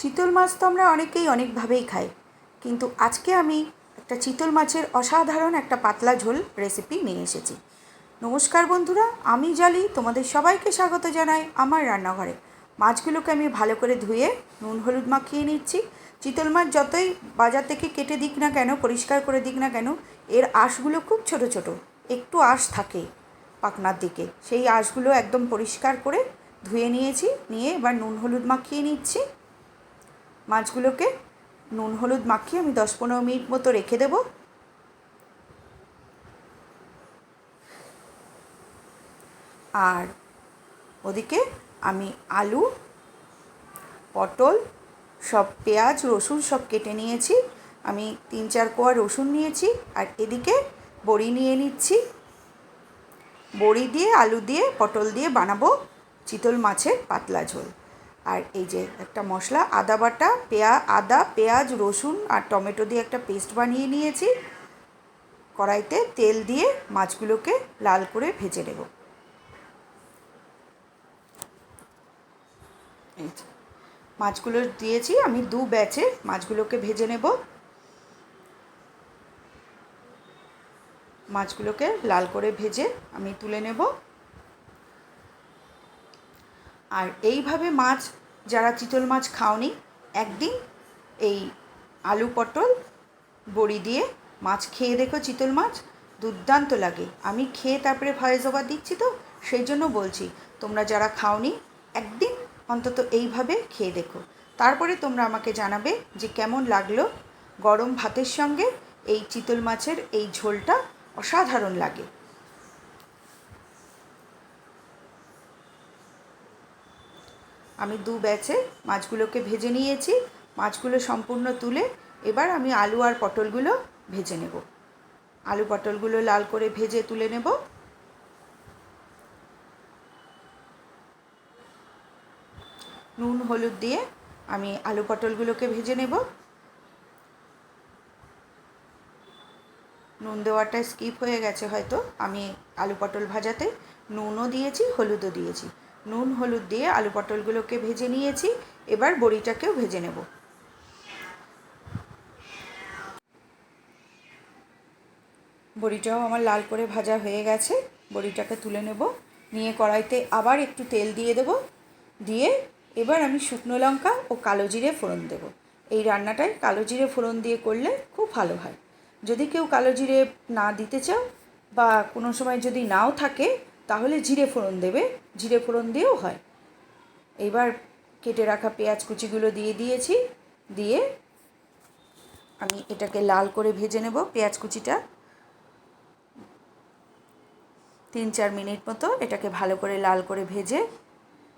চিতল মাছ তো আমরা অনেকেই অনেকভাবেই খাই। কিন্তু আজকে আমি একটা চিতল মাছের অসাধারণ একটা পাতলা ঝোল রেসিপি নিয়ে এসেছি। নমস্কার বন্ধুরা, আমি জালি, তোমাদের সবাইকে স্বাগত জানাই আমার রান্নাঘরে। মাছগুলোকে আমি ভালো করে ধুয়ে নুন হলুদ মাখিয়ে নিচ্ছি। চিতল মাছ যতই বাজার থেকে কেটে দিক না কেন, পরিষ্কার করে দিক না কেন, এর আঁশগুলো খুব ছোট ছোট, একটু আঁশ থাকে পাখনার দিকে। সেই আঁশগুলো একদম পরিষ্কার করে ধুয়ে নিয়েছি, নিয়ে এবার নুন হলুদ মাখিয়ে নিচ্ছি। মাছগুলোকে নুন, হলুদ মাখিয়ে আমি দশ পনেরো মিনিট মতো রেখে দেব। আর ওদিকে আমি আলু, পটল, সব পেঁয়াজ, রসুন সব কেটে নিয়েছি। আমি তিন চার কোয়া রসুন নিয়েছি আর এদিকে বড়ি নিয়ে নিচ্ছি। বড়ি দিয়ে, আলু দিয়ে, পটল দিয়ে বানাবো চিতল মাছের পাতলা ঝোল। আর এই যে একটা মশলা, আদা বাটা, পেঁয়া, আদা, পেঁয়াজ, রসুন আর টমেটো দিয়ে একটা পেস্ট বানিয়ে নিয়েছি। কড়াইতে তেল দিয়ে মাছগুলোকে লাল করে ভেজে নেব। মাছগুলো দিয়েছি, আমি দু ব্যাচে মাছগুলোকে ভেজে নেব। মাছগুলোকে লাল করে ভেজে আমি তুলে নেব। আর এইভাবে মাছ যারা চিতল মাছ খাওনি, একদিন এই আলু পটল, বড়ি দিয়ে মাছ খেয়ে দেখো চিতল মাছ, দুর্দান্ত লাগে। আমি খেয়ে তারপরে ভয়েস ওভার দিচ্ছি তো, সেই জন্য বলছি, তোমরা যারা খাওনি, একদিন অন্তত এইভাবে খেয়ে দেখো। তারপরে তোমরা আমাকে জানাবে যে কেমন লাগল গরম ভাতের সঙ্গে এই চিতল মাছের এই ঝোলটা, অসাধারণ লাগে। আমি দু ব্যাচে মাছগুলোকে ভেজে নিয়েছি, মাছগুলো সম্পূর্ণ তুলে এবার আমি আলু আর পটলগুলো ভেজে নেব। আলু পটলগুলো লাল করে ভেজে তুলে নেব। নুন, হলুদ দিয়ে আমি আলু পটলগুলোকে ভেজে নেব। নুন দেওয়াটা স্কিপ হয়ে গেছে হয়তো। আমি আলু পটল ভাজাতে নুনও দিয়েছি, হলুদও দিয়েছি। নুন, হলুদ দিয়ে আলু পটলগুলোকে ভেজে নিয়েছি। এবার বড়িটাকেও ভেজে নেব। বড়িটাও আমার লাল করে ভাজা হয়ে গেছে। বড়িটাকে তুলে নেব। নিয়ে কড়াইতে আবার একটু তেল দিয়ে দেব। দিয়ে এবার আমি শুকনো লঙ্কা ও কালো জিরে ফোড়ন দেব। এই রান্নাটায় কালো জিরে ফোড়ন দিয়ে করলে খুব ভালো হয়। যদি কেউ কালো জিরে না দিতে চাও বা কোনো সময় যদি নাও থাকে তাহলে জিরে ফোড়ন দেবে। জিরে ফোড়ন দিয়েও হয়। এবার কেটে রাখা পেঁয়াজ কুচিগুলো দিয়ে দিয়েছি। দিয়ে আমি এটাকে লাল করে ভেজে নেব পেঁয়াজ কুচিটা। তিন চার মিনিট মতো এটাকে ভালো করে লাল করে ভেজে,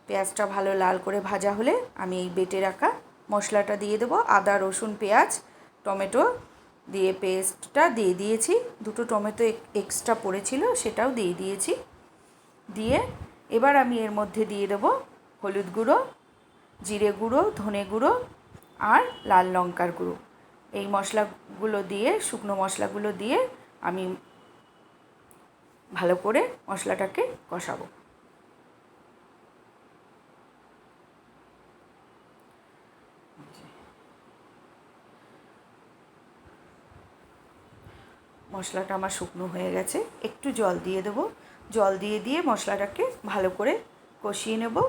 পেঁয়াজটা ভালো লাল করে ভাজা হলে আমি এই বেটে রাখা মশলাটা দিয়ে দেবো। আদা, রসুন, পেঁয়াজ, টমেটো দিয়ে পেস্টটা দিয়ে দিয়েছি। দুটো টমেটো এক্সট্রা পড়েছিল সেটাও দিয়ে দিয়েছি। দিয়ে এবার আমি এর মধ্যে দিয়ে দেবো হলুদ গুঁড়ো, জিরে গুঁড়ো, ধনে গুঁড়ো আর লাল লঙ্কার গুঁড়ো। এই মশলাগুলো দিয়ে, শুকনো মশলাগুলো দিয়ে আমি ভালো করে মশলাটাকে কষাবো। মশলাটা আমার শুকনো হয়ে গেছে। একটু জল দিয়ে দেবো। জল দিয়ে দিয়ে মশলাটাকে ভালো করে কষিয়ে নেব।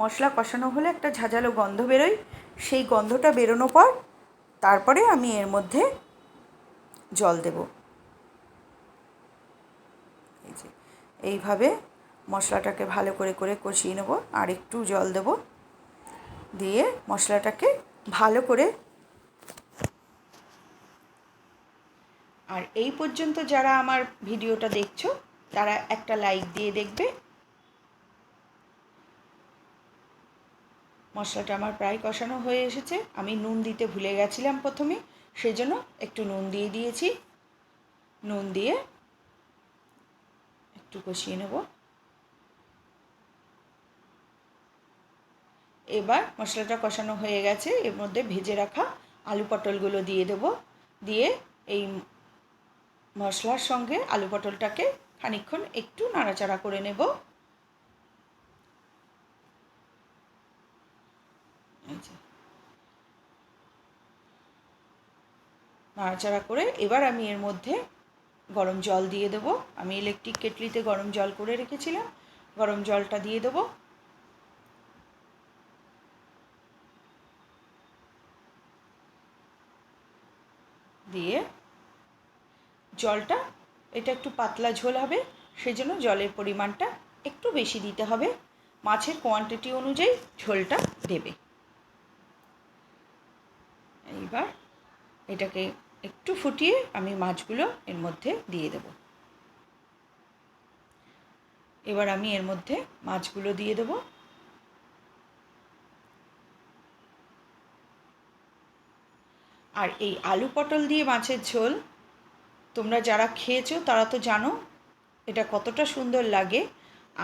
মশলা কষানো হলে একটা ঝাঁঝালো গন্ধ বেরোয়। সেই গন্ধটা বেরোনো পর তারপরে আমি এর মধ্যে জল দেব। এই যে, এইভাবে মশলাটাকে ভালো করে করে কষিয়ে নেব। আর একটু জল দেব। দিয়ে মশলাটাকে ভালো করে আর এই পর্যন্ত যারা আমার ভিডিওটা দেখছ, তারা একটা লাইক দিয়ে দেখবে। মশলাটা আমার প্রায় কষানো হয়ে এসেছে। আমি নুন দিতে ভুলে গেছিলাম প্রথমে, সেজন্য একটু নুন দিয়ে দিয়েছি। নুন দিয়ে একটু কষিয়ে নেব। এবার মশলাটা কষানো হয়ে গেছে, এর মধ্যে ভেজে রাখা আলু পটলগুলো দিয়ে দেব। দিয়ে এই মশলার সঙ্গে আলু পটলটাকে খানিক্ষণ একটু নাড়াচাড়া করে নেব। নাড়াচাড়া করে এবার আমি এর মধ্যে গরম জল দিয়ে দেবো। আমি ইলেকট্রিক কেটলিতে গরম জল করে রেখেছিলাম। গরম জলটা দিয়ে দেবো। দিয়ে জলটা, এটা একটু পাতলা ঝোল হবে, সেজন্য জলের পরিমাণটা একটু বেশি দিতে হবে। মাছের কোয়ান্টিটি অনুযায়ী ঝোলটা দেবে। এইবার এটাকে একটু ফুটিয়ে আমি মাছগুলো এর মধ্যে দিয়ে দেব। এবার আমি এর মধ্যে মাছগুলো দিয়ে দেব। আর এই আলু পটল দিয়ে মাছের ঝোল তোমরা যারা খেয়েছো, তারা তো জানো এটা কতটা সুন্দর লাগে।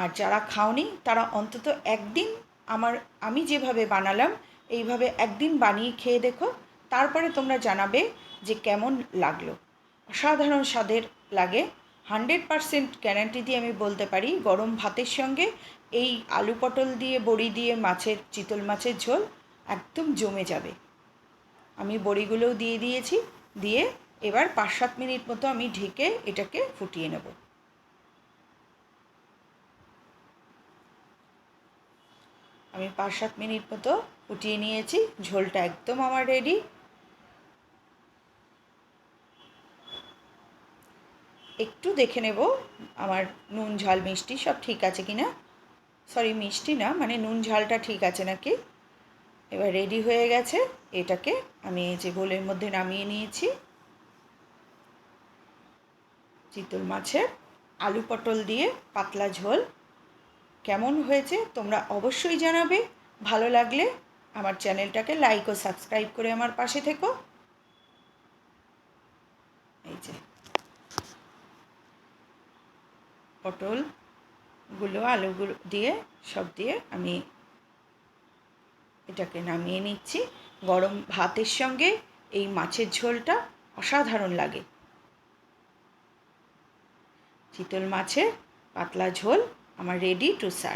আর যারা খাওনি, তারা অন্তত একদিন আমার, আমি যেভাবে বানালাম, এইভাবে একদিন বানিয়ে খেয়ে দেখো। তারপরে তোমরা জানাবে যে কেমন লাগল। অসাধারণ স্বাদের লাগে। হান্ড্রেড পারসেন্ট গ্যারান্টি দিয়ে আমি বলতে পারি, গরম ভাতের সঙ্গে এই আলু পটল দিয়ে, বড়ি দিয়ে, মাছের, চিতল মাছের ঝোল একদম জমে যাবে। আমি বড়িগুলোও দিয়ে দিয়েছি, দিয়ে এবার পাঁচ সাত মিনিট মতো আমি ঢেকে এটাকে ফুটিয়ে নেব। আমি পাঁচ সাত মিনিট মতো ফুটিয়ে নিয়েছি, ঝোলটা একদম আমার রেডি একটু দেখে নেব আমার নুন, ঝাল, মিষ্টি সব ঠিক আছে কি না সরি মিষ্টি না মানে নুন, ঝালটা ঠিক আছে নাকি? এবার রেডি হয়ে গেছে, এটাকে আমি এই যে বোলের মধ্যে নামিয়ে নিয়েছি। চিতল মাছের আলু পটল দিয়ে পাতলা ঝোল। কেমন হয়েছে তোমরা অবশ্যই জানাবে। ভালো লাগলে আমার চ্যানেলটাকে লাইক ও সাবস্ক্রাইব করে আমার পাশে থেকো। এই যে। পটলগুলো আলুগুলো দিয়ে, সব দিয়ে আমি এটাকে নামিয়ে নিচ্ছি। গরম ভাতের সঙ্গে এই মাছের ঝোলটা অসাধারণ লাগে। চিতল মাছের পাতলা ঝোল আমার রেডি টু সার্ভ